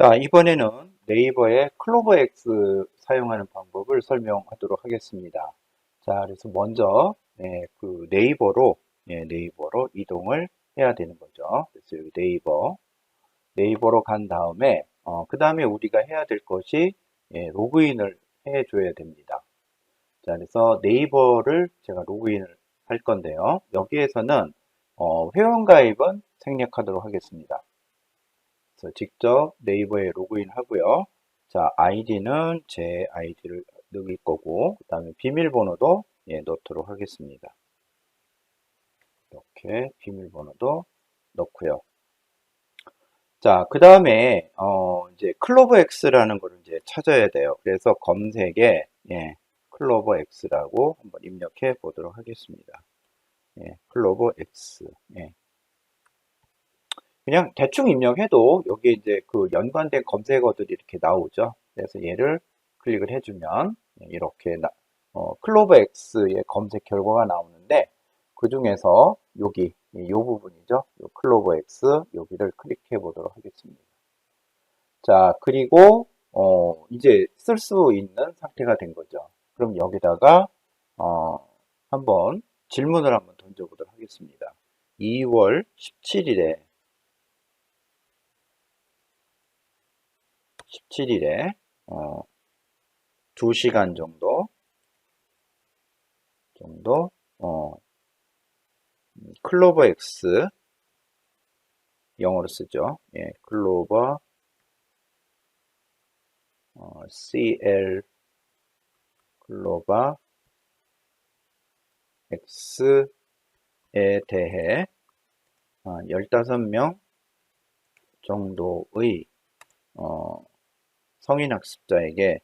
자, 이번에는 네이버의 클로버X 사용하는 방법을 설명하도록 하겠습니다. 자, 그래서 먼저 네, 그 네이버로 네, 네이버로 이동을 해야 되는 거죠. 그래서 여기 네이버 네이버로 간 다음에 어, 그 다음에 우리가 해야 될 것이 예, 로그인을 해줘야 됩니다. 자, 그래서 네이버를 제가 로그인을 할 건데요. 여기에서는 어, 회원가입은 생략하도록 하겠습니다. 그래서 직접 네이버에 로그인 하고요. 자, 아이디는 제 아이디를 넣을 거고, 그 다음에 비밀번호도 예, 넣도록 하겠습니다. 이렇게 비밀번호도 넣고요. 자, 그 다음에, 어, 이제 클로버 X라는 거를 이제 찾아야 돼요. 그래서 검색에, 예, 클로버 X라고 한번 입력해 보도록 하겠습니다. 예, 클로버 X. 예. 그냥 대충 입력해도 여기 이제 그 연관된 검색어들이 이렇게 나오죠. 그래서 얘를 클릭을 해주면 이렇게 나, 어, 클로버 X의 검색 결과가 나오는데 그 중에서 여기 이 부분이죠. 요 클로버 X 여기를 클릭해 보도록 하겠습니다. 자 그리고 어, 이제 쓸 수 있는 상태가 된 거죠. 그럼 여기다가 어, 한번 질문을 한번 던져보도록 하겠습니다. 2월 17일에 17일에 어, 2시간 정도 정도 어, 클로버 X 영어로 쓰죠. 예, 클로버 어, CL 클로버 X에 대해 어, 15명 정도의 어, 성인 학습자에게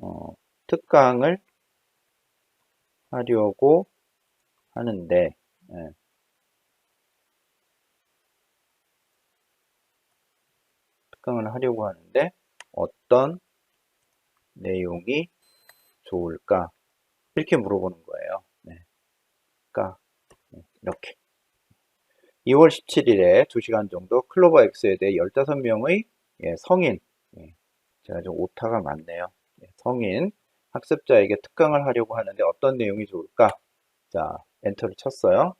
어, 특강을 하려고 하는데 예. 특강을 하려고 하는데 어떤 내용이 좋을까 이렇게 물어보는 거예요. 네. 그러니까 이렇게 2월 17일에 2시간 정도 클로버 X에 대해 15명의 예, 성인, 예, 제가 좀 오타가 많네요. 예, 성인 학습자에게 특강을 하려고 하는데 어떤 내용이 좋을까? 자, 엔터를 쳤어요.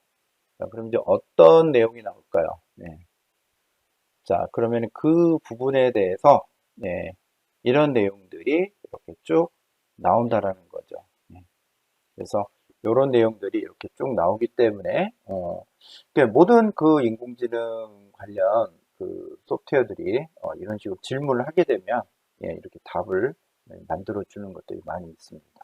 자, 그럼 이제 어떤 내용이 나올까요? 네. 자, 그러면 그 부분에 대해서 네, 이런 내용들이 이렇게 쭉 나온다라는 거죠. 네. 그래서 이런 내용들이 이렇게 쭉 나오기 때문에 어, 모든 그 인공지능 관련 그 소프트웨어들이 어, 이런 식으로 질문을 하게 되면 예, 이렇게 답을 만들어 주는 것들이 많이 있습니다.